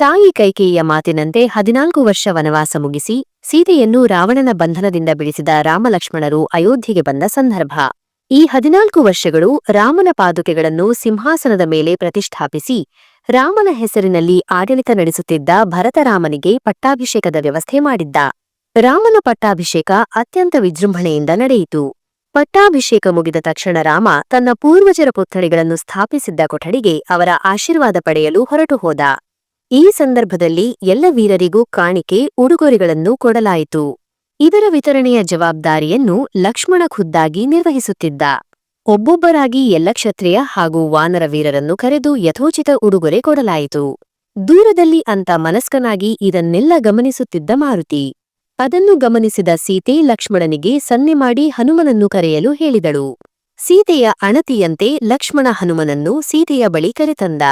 ತಾಯಿ ಕೈಕೇಯಿಯ ಮಾತಿನಂತೆ ಹದಿನಾಲ್ಕು ವರ್ಷ ವನವಾಸ ಮುಗಿಸಿ ಸೀತೆಯನ್ನು ರಾವಣನ ಬಂಧನದಿಂದ ಬಿಡಿಸಿದ ರಾಮಲಕ್ಷ್ಮಣರು ಅಯೋಧ್ಯೆಗೆ ಬಂದ ಸಂದರ್ಭ. ಈ ಹದಿನಾಲ್ಕು ವರ್ಷಗಳು ರಾಮನ ಪಾದುಕೆಗಳನ್ನು ಸಿಂಹಾಸನದ ಮೇಲೆ ಪ್ರತಿಷ್ಠಾಪಿಸಿ ರಾಮನ ಹೆಸರಿನಲ್ಲಿ ಆಡಳಿತ ನಡೆಸುತ್ತಿದ್ದ ಭರತರಾಮನಿಗೆ ಪಟ್ಟಾಭಿಷೇಕದ ವ್ಯವಸ್ಥೆ ಮಾಡಿದ್ದ. ರಾಮನ ಪಟ್ಟಾಭಿಷೇಕ ಅತ್ಯಂತ ವಿಜೃಂಭಣೆಯಿಂದ ನಡೆಯಿತು. ಪಟ್ಟಾಭಿಷೇಕ ಮುಗಿದ ತಕ್ಷಣ ರಾಮ ತನ್ನ ಪೂರ್ವಜರ ಪುತ್ಥಳಿಗಳನ್ನು ಸ್ಥಾಪಿಸಿದ್ದ ಕೊಠಡಿಗೆ ಅವರ ಆಶೀರ್ವಾದ ಪಡೆಯಲು ಹೊರಟು ಹೋದ. ಈ ಸಂದರ್ಭದಲ್ಲಿ ಎಲ್ಲ ವೀರರಿಗೂ ಕಾಣಿಕೆ, ಉಡುಗೊರೆಗಳನ್ನು ಕೊಡಲಾಯಿತು. ಇದರ ವಿತರಣೆಯ ಜವಾಬ್ದಾರಿಯನ್ನು ಲಕ್ಷ್ಮಣ ಖುದ್ದಾಗಿ ನಿರ್ವಹಿಸುತ್ತಿದ್ದ. ಒಬ್ಬೊಬ್ಬರಾಗಿ ಎಲ್ಲ ಕ್ಷತ್ರಿಯ ಹಾಗೂ ವಾನರ ವೀರರನ್ನು ಕರೆದು ಯಥೋಚಿತ ಉಡುಗೊರೆ ಕೊಡಲಾಯಿತು. ದೂರದಲ್ಲಿ ಅಂತ ಮನಸ್ಕನಾಗಿ ಇದನ್ನೆಲ್ಲ ಗಮನಿಸುತ್ತಿದ್ದ ಮಾರುತಿ. ಅದನ್ನು ಗಮನಿಸಿದ ಸೀತೆ ಲಕ್ಷ್ಮಣನಿಗೆ ಸನ್ನೆ ಮಾಡಿ ಹನುಮನನ್ನು ಕರೆಯಲು ಹೇಳಿದಳು. ಸೀತೆಯ ಅಣತಿಯಂತೆ ಲಕ್ಷ್ಮಣ ಹನುಮನನ್ನು ಸೀತೆಯ ಬಳಿ ಕರೆತಂದ.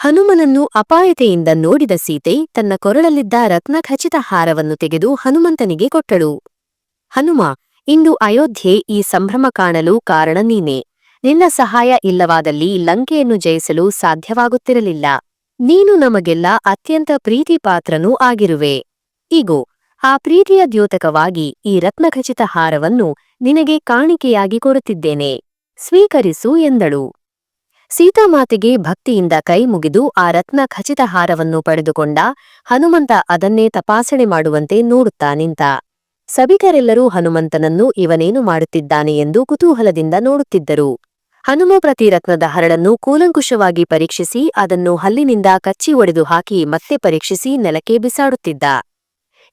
ಹನುಮನನ್ನು ಅಪಾಯತೆಯಿಂದ ನೋಡಿದ ಸೀತೆ ತನ್ನ ಕೊರಳಲ್ಲಿದ್ದ ರತ್ನಖಚಿತ ಹಾರವನ್ನು ತೆಗೆದು ಹನುಮಂತನಿಗೆ ಕೊಟ್ಟಳು. ಹನುಮ, ಇಂದು ಅಯೋಧ್ಯೆ ಈ ಸಂಭ್ರಮ ಕಾಣಲು ಕಾರಣ ನೀನೆ. ನಿನ್ನ ಸಹಾಯ ಇಲ್ಲವಾದಲ್ಲಿ ಲಂಕೆಯನ್ನು ಜಯಿಸಲು ಸಾಧ್ಯವಾಗುತ್ತಿರಲಿಲ್ಲ. ನೀನು ನಮಗೆಲ್ಲ ಅತ್ಯಂತ ಪ್ರೀತಿಪಾತ್ರನೂ ಆಗಿರುವೆ. ಇಗೋ, ಆ ಪ್ರೀತಿಯ ದ್ಯೋತಕವಾಗಿ ಈ ರತ್ನಖಚಿತ ಹಾರವನ್ನು ನಿನಗೆ ಕಾಣಿಕೆಯಾಗಿ ಕೊರುತ್ತಿದ್ದೇನೆ ಸ್ವೀಕರಿಸು ಎಂದಳು. ಸೀತಾಮಾತೆಗೆ ಭಕ್ತಿಯಿಂದ ಕೈ ಮುಗಿದು ಆ ರತ್ನ ಖಚಿತ ಹಾರವನ್ನು ಪಡೆದುಕೊಂಡ ಹನುಮಂತ ಅದನ್ನೇ ತಪಾಸಣೆ ಮಾಡುವಂತೆ ನೋಡುತ್ತಾ ನಿಂತ. ಸಭಿಕರೆಲ್ಲರೂ ಹನುಮಂತನನ್ನು ಇವನೇನು ಮಾಡುತ್ತಿದ್ದಾನೆ ಎಂದು ಕುತೂಹಲದಿಂದ ನೋಡುತ್ತಿದ್ದರು. ಹನುಮ ಪ್ರತಿ ರತ್ನದ ಹರಳನ್ನು ಕೂಲಂಕುಷವಾಗಿ ಪರೀಕ್ಷಿಸಿ ಅದನ್ನು ಹಲ್ಲಿನಿಂದ ಕಚ್ಚಿ ಒಡೆದು ಹಾಕಿ ಮತ್ತೆ ಪರೀಕ್ಷಿಸಿ ನೆಲಕ್ಕೆ ಬಿಸಾಡುತ್ತಿದ್ದ.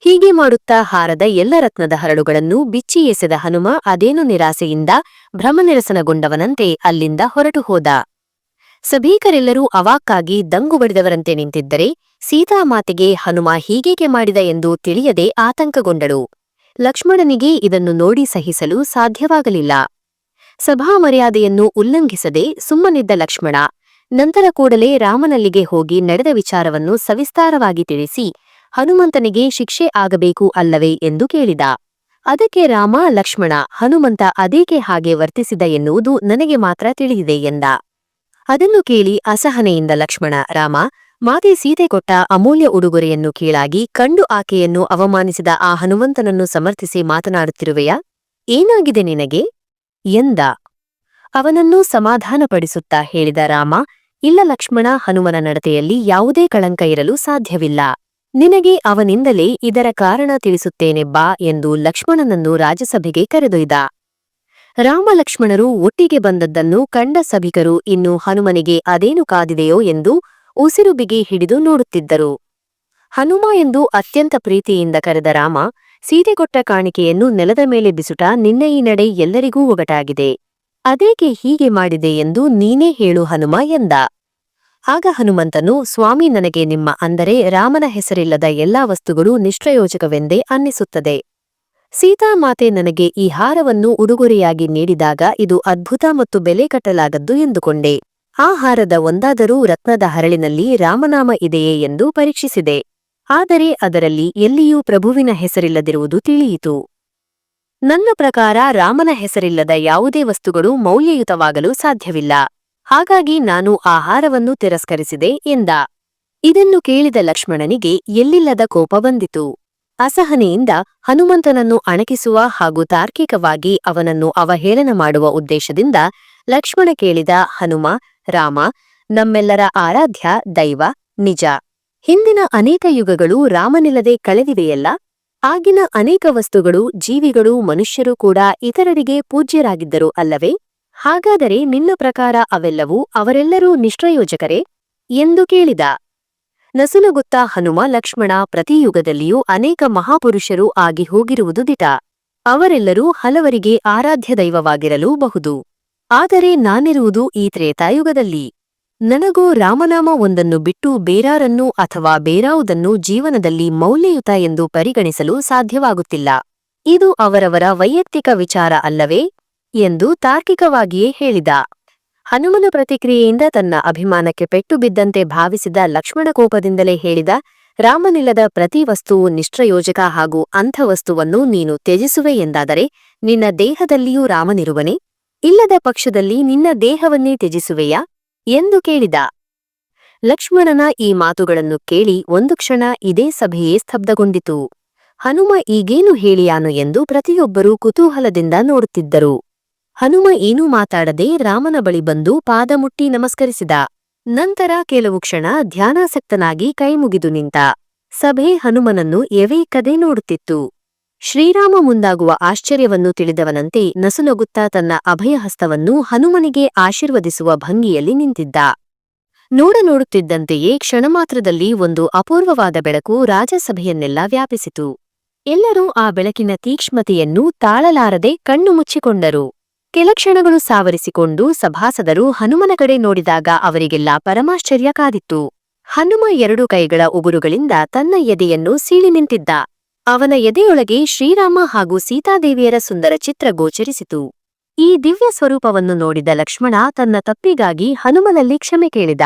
ಹೀಗೆ ಮಾಡುತ್ತಾ ಹಾರದ ಎಲ್ಲ ರತ್ನದ ಹರಳುಗಳನ್ನು ಬಿಚ್ಚಿ ಎಸೆದ ಹನುಮ ಅದೇನು ನಿರಾಸೆಯಿಂದ ಭ್ರಮನಿರಸನಗೊಂಡವನಂತೆ ಅಲ್ಲಿಂದ ಹೊರಟು ಹೋದ ಸಭೀಕರೆಲ್ಲರೂ ಅವಾಕ್ಕಾಗಿ ದಂಗು ಬಡಿದವರಂತೆ ನಿಂತಿದ್ದರೆ ಸೀತಾಮಾತೆಗೆ ಹನುಮ ಹೀಗೇಕೆ ಮಾಡಿದ ಎಂದು ತಿಳಿಯದೆ ಆತಂಕಗೊಂಡಳು. ಲಕ್ಷ್ಮಣನಿಗೆ ಇದನ್ನು ನೋಡಿ ಸಹಿಸಲು ಸಾಧ್ಯವಾಗಲಿಲ್ಲ. ಸಭಾ ಮರ್ಯಾದೆಯನ್ನು ಉಲ್ಲಂಘಿಸದೆ ಸುಮ್ಮನಿದ್ದ ಲಕ್ಷ್ಮಣ, ನಂತರ ಕೂಡಲೇ ರಾಮನಲ್ಲಿಗೆ ಹೋಗಿ ನಡೆದ ವಿಚಾರವನ್ನು ಸವಿಸ್ತಾರವಾಗಿ ತಿಳಿಸಿ ಹನುಮಂತನಿಗೆ ಶಿಕ್ಷೆ ಆಗಬೇಕು ಅಲ್ಲವೇ ಎಂದು ಕೇಳಿದ. ಅದಕ್ಕೆ ರಾಮ, ಲಕ್ಷ್ಮಣ, ಹನುಮಂತ ಅದೇಕೆ ಹಾಗೆ ವರ್ತಿಸಿದ ಎನ್ನುವುದು ನನಗೆ ಮಾತ್ರ ತಿಳಿದಿದೆ ಎಂದ. ಅದನ್ನು ಕೇಳಿ ಅಸಹನೆಯಿಂದ ಲಕ್ಷ್ಮಣ, ರಾಮ, ಮಾತೆ ಸೀತೆ ಕೊಟ್ಟ ಅಮೂಲ್ಯ ಉಡುಗೊರೆಯನ್ನು ಕೀಳಾಗಿ ಕಂಡು ಆಕೆಯನ್ನು ಅವಮಾನಿಸಿದ ಆ ಹನುಮಂತನನ್ನು ಸಮರ್ಥಿಸಿ ಮಾತನಾಡುತ್ತಿರುವೆಯಾ? ಏನಾಗಿದೆ ನಿನಗೆ? ಎಂದ. ಅವನನ್ನು ಸಮಾಧಾನಪಡಿಸುತ್ತಾ ಹೇಳಿದ ರಾಮ, ಇಲ್ಲ ಲಕ್ಷ್ಮಣ, ಹನುಮನ ನಡತೆಯಲ್ಲಿ ಯಾವುದೇ ಕಳಂಕ ಇರಲು ಸಾಧ್ಯವಿಲ್ಲ. ನಿನಗೆ ಅವನಿಂದಲೇ ಇದರ ಕಾರಣ ತಿಳಿಸುತ್ತೇನೆ ಬಾ ಎಂದು ಲಕ್ಷ್ಮಣನನ್ನು ರಾಜಸಭೆಗೆ ಕರೆದೊಯ್ದ. ರಾಮಲಕ್ಷ್ಮಣರು ಒಟ್ಟಿಗೆ ಬಂದದ್ದನ್ನು ಕಂಡ ಸಭಿಕರು ಇನ್ನು ಹನುಮನಿಗೆ ಅದೇನು ಕಾದಿದೆಯೋ ಎಂದು ಉಸಿರು ಬಿಗಿ ಹಿಡಿದು ನೋಡುತ್ತಿದ್ದರು. ಹನುಮ ಎಂದು ಅತ್ಯಂತ ಪ್ರೀತಿಯಿಂದ ಕರೆದ ರಾಮ ಸೀತೆಗೊಟ್ಟ ಕಾಣಿಕೆಯನ್ನು ನೆಲದ ಮೇಲೆ ಬಿಸುಟ ನಿನ್ನ ಈ ನಡೆ ಎಲ್ಲರಿಗೂ ಒಗಟಾಗಿದೆ. ಅದೇಕೆ ಹೀಗೆ ಮಾಡಿದೆ ಎಂದು ನೀನೇ ಹೇಳು ಹನುಮ ಎಂದ. ಆಗ ಹನುಮಂತನು, ಸ್ವಾಮಿ, ನನಗೆ ನಿಮ್ಮ ಅಂದರೆ ರಾಮನ ಹೆಸರಿಲ್ಲದ ಎಲ್ಲಾ ವಸ್ತುಗಳು ನಿಷ್ಪ್ರಯೋಜಕವೆಂದೇ ಅನ್ನಿಸುತ್ತದೆ. ಸೀತಾಮಾತೆ ನನಗೆ ಈ ಹಾರವನ್ನು ಉಡುಗೊರೆಯಾಗಿ ನೀಡಿದಾಗ ಇದು ಅದ್ಭುತ ಮತ್ತು ಬೆಲೆ ಕಟ್ಟಲಾಗದ್ದು ಎಂದುಕೊಂಡೆ. ಆ ಹಾರದ ಒಂದಾದರೂ ರತ್ನದ ಹರಳಿನಲ್ಲಿ ರಾಮನಾಮ ಇದೆಯೇ ಎಂದು ಪರೀಕ್ಷಿಸಿದೆ. ಆದರೆ ಅದರಲ್ಲಿ ಎಲ್ಲಿಯೂ ಪ್ರಭುವಿನ ಹೆಸರಿಲ್ಲದಿರುವುದು ತಿಳಿಯಿತು. ನನ್ನ ಪ್ರಕಾರ ರಾಮನ ಹೆಸರಿಲ್ಲದ ಯಾವುದೇ ವಸ್ತುಗಳು ಮೌಲ್ಯಯುತವಾಗಲು ಸಾಧ್ಯವಿಲ್ಲ. ಹಾಗಾಗಿ ನಾನು ಆ ಹಾರವನ್ನು ತಿರಸ್ಕರಿಸಿದೆ ಎಂದ. ಇದನ್ನು ಕೇಳಿದ ಲಕ್ಷ್ಮಣನಿಗೆ ಎಲ್ಲಿಲ್ಲದ ಕೋಪ ಬಂದಿತು. ಅಸಹನೆಯಿಂದ ಹನುಮಂತನನ್ನು ಅಣಕಿಸುವ ಹಾಗೂ ತಾರ್ಕಿಕವಾಗಿ ಅವನನ್ನು ಅವಹೇಳನ ಮಾಡುವ ಉದ್ದೇಶದಿಂದ ಲಕ್ಷ್ಮಣ ಕೇಳಿದ ಹನುಮ, ರಾಮ, ನಮ್ಮೆಲ್ಲರ ಆರಾಧ್ಯ, ದೈವ, ನಿಜ. ಹಿಂದಿನ ಅನೇಕ ಯುಗಗಳು ರಾಮನಿಲ್ಲದೆ ಕಳೆದಿವೆಯಲ್ಲ? ಆಗಿನ ಅನೇಕ ವಸ್ತುಗಳು, ಜೀವಿಗಳು, ಮನುಷ್ಯರು ಕೂಡ ಇತರರಿಗೆ ಪೂಜ್ಯರಾಗಿದ್ದರು ಅಲ್ಲವೇ? ಹಾಗಾದರೆ ನಿನ್ನ ಪ್ರಕಾರ ಅವೆಲ್ಲವೂ ಅವರೆಲ್ಲರೂ ನಿಷ್ಪ್ರಯೋಜಕರೇ? ಎಂದು ಕೇಳಿದ. ನಸುನಗುತ್ತಾ ಹನುಮ ಲಕ್ಷ್ಮಣ ಪ್ರತಿಯುಗದಲ್ಲಿಯೂ ಅನೇಕ ಮಹಾಪುರುಷರು ಆಗಿ ಹೋಗಿರುವುದು ದಿಟ. ಅವರೆಲ್ಲರೂ ಹಲವರಿಗೆ ಆರಾಧ್ಯ ದೈವವಾಗಿರಲೂ ಬಹುದು ಆದರೆ ನಾನಿರುವುದು ಈ ತ್ರೇತಾಯುಗದಲ್ಲಿ. ನನಗೂ ರಾಮನಾಮ ಒಂದನ್ನು ಬಿಟ್ಟು ಬೇರಾರನ್ನು ಅಥವಾ ಬೇರಾವುದನ್ನು ಜೀವನದಲ್ಲಿ ಮೌಲ್ಯಯುತ ಎಂದು ಪರಿಗಣಿಸಲು ಸಾಧ್ಯವಾಗುತ್ತಿಲ್ಲ. ಇದು ಅವರವರ ವೈಯಕ್ತಿಕ ವಿಚಾರ ಅಲ್ಲವೇ? ಎಂದು ತಾರ್ಕಿಕವಾಗಿಯೇ ಹೇಳಿದ. ಹನುಮನ ಪ್ರತಿಕ್ರಿಯೆಯಿಂದ ತನ್ನ ಅಭಿಮಾನಕ್ಕೆ ಪೆಟ್ಟು ಬಿದ್ದಂತೆ ಭಾವಿಸಿದ ಲಕ್ಷ್ಮಣ ಕೋಪದಿಂದಲೇ ಹೇಳಿದ, ರಾಮನಿಲ್ಲದ ಪ್ರತಿ ವಸ್ತುವು ನಿಷ್ಟ್ರಯೋಜಕ ಹಾಗೂ ಅಂಥ ವಸ್ತುವನ್ನು ನೀನು ತ್ಯಜಿಸುವೆ ಎಂದಾದರೆ, ನಿನ್ನ ದೇಹದಲ್ಲಿಯೂ ರಾಮನಿರುವನೆ? ಇಲ್ಲದ ಪಕ್ಷದಲ್ಲಿ ನಿನ್ನ ದೇಹವನ್ನೇ ತ್ಯಜಿಸುವೆಯಾ? ಎಂದು ಕೇಳಿದ. ಲಕ್ಷ್ಮಣನ ಈ ಮಾತುಗಳನ್ನು ಕೇಳಿ ಒಂದು ಕ್ಷಣ ಇದೇ ಸಭೆಯೇ ಸ್ತಬ್ಧಗೊಂಡಿತು. ಹನುಮ ಈಗೇನು ಹೇಳಿಯಾನು ಎಂದು ಪ್ರತಿಯೊಬ್ಬರೂ ಕುತೂಹಲದಿಂದ ನೋಡುತ್ತಿದ್ದರು. ಹನುಮ ಏನೂ ಮಾತಾಡದೆ ರಾಮನ ಬಳಿ ಬಂದು ಪಾದ ಮುಟ್ಟಿ ನಮಸ್ಕರಿಸಿದ. ನಂತರ ಕೆಲವು ಕ್ಷಣ ಧ್ಯಾನಾಸಕ್ತನಾಗಿ ಕೈಮುಗಿದು ನಿಂತ ಸಭೆ ಹನುಮನನ್ನು ಎವೇಕದೆ ನೋಡುತ್ತಿತ್ತು. ಶ್ರೀರಾಮ ಮುಂದಾಗುವ ಆಶ್ಚರ್ಯವನ್ನು ತಿಳಿದವನಂತೆ ನಸುನಗುತ್ತಾ ತನ್ನ ಅಭಯಹಸ್ತವನ್ನು ಹನುಮನಿಗೆ ಆಶೀರ್ವದಿಸುವ ಭಂಗಿಯಲ್ಲಿ ನಿಂತಿದ್ದ. ನೋಡ ನೋಡುತ್ತಿದ್ದಂತೆಯೇ ಕ್ಷಣಮಾತ್ರದಲ್ಲಿ ಒಂದು ಅಪೂರ್ವವಾದ ಬೆಳಕು ರಾಜಸಭೆಯನ್ನೆಲ್ಲ ವ್ಯಾಪಿಸಿತು. ಎಲ್ಲರೂ ಆ ಬೆಳಕಿನ ತೀಕ್ಷ್ಮತೆಯನ್ನು ತಾಳಲಾರದೆ ಕಣ್ಣು ಮುಚ್ಚಿಕೊಂಡರು. ಕೆಲ ಕ್ಷಣಗಳು ಸಾವರಿಸಿಕೊಂಡು ಸಭಾಸದರು ಹನುಮನ ಕಡೆ ನೋಡಿದಾಗ ಅವರಿಗೆಲ್ಲ ಪರಮಾಶ್ಚರ್ಯ ಕಾದಿತ್ತು ಹನುಮ ಎರಡು ಕೈಗಳ ಉಗುರುಗಳಿಂದ ತನ್ನ ಎದೆಯನ್ನು ಸೀಳಿ ನಿಂತಿದ್ದ. ಅವನ ಎದೆಯೊಳಗೆ ಶ್ರೀರಾಮ ಹಾಗೂ ಸೀತಾದೇವಿಯರ ಸುಂದರ ಚಿತ್ರ ಗೋಚರಿಸಿತು. ಈ ದಿವ್ಯ ಸ್ವರೂಪವನ್ನು ನೋಡಿದ ಲಕ್ಷ್ಮಣ ತನ್ನ ತಪ್ಪಿಗಾಗಿ ಹನುಮನಲ್ಲಿ ಕ್ಷಮೆ ಕೇಳಿದ.